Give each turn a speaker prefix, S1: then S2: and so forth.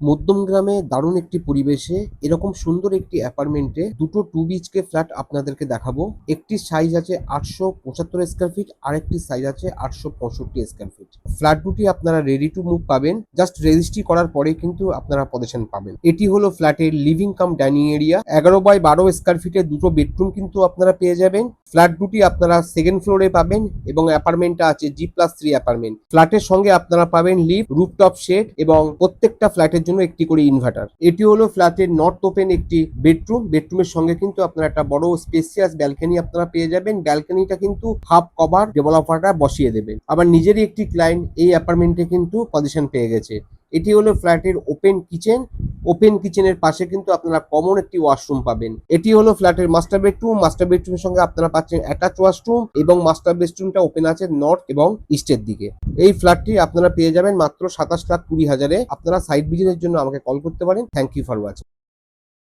S1: মধ্যম গ্রামে দারুণ একটি পরিবেশে, এরকম সুন্দর একটি অ্যাপার্টমেন্টে দুটো টু বিচকে ফ্ল্যাট আপনাদেরকে দেখাবো। একটি সাইজ আছে আটশো পঁচাত্তর স্কোয়ার ফিট আর একটি সাইজ আছে আটশো পঁয়ষট্টি স্কোয়ার ফিট ফ্ল্যাট দুটি আপনারা রেডি টু মুভ পাবেন জাস্ট রেজিস্ট্রি করার পরে কিন্তু আপনারা পজিশন পাবেন। এটি হলো ফ্ল্যাটের লিভিং কাম ডাইনিং এরিয়া এগারো বাই বারো স্কোয়ার ফিটের দুটো বেডরুম কিন্তু আপনারা পেয়ে যাবেন। ফ্ল্যাট দুটি আপনারা সেকেন্ড ফ্লোরে পাবেন এবং অ্যাপার্টমেন্টটা আছে জি প্লাস থ্রি অ্যাপার্টমেন্ট ফ্ল্যাটের সঙ্গে আপনারা পাবেন লিফট রুফটপ শেড এবং প্রত্যেকটা ফ্ল্যাটের জন্য একটি করে ইনভার্টার এটি হলো ফ্ল্যাটের নর্থ ওপেন একটি বেডরুম বেডরুমের সঙ্গে কিন্তু আপনারা একটা বড় স্পেসিয়াস ব্যালকনি আপনারা পেয়ে যাবেন। ব্যালকনিটা কিন্তু হাফ কভার ডেভেলপাররা বসিয়ে দেবেন আবার নিজেরই একটি ক্লায়েন্ট এই অ্যাপার্টমেন্টে কিন্তু পজিশন পেয়ে গেছে। এটি হলো ফ্ল্যাটের ওপেন কিচেন ওপেন কিচেনের পাশে কিন্তু আপনারা কমন একটি ওয়াশরুম পাবেন। এটি হলো ফ্ল্যাটের মাস্টার বেডরুম। মাস্টার বেডরুমের সঙ্গে আপনারা পাচ্ছেন অ্যাটাচ ওয়াশরুম এবং মাস্টার বেডরুমটা ওপেন আছে নর্থ এবং ইস্টের দিকে। এই ফ্ল্যাটটি আপনারা পেয়ে যাবেন মাত্র সাতাশ লাখ কুড়ি হাজারে। আপনারা সাইড বিজনেসের জন্য আমাকে কল করতে পারেন। Thank you for watching.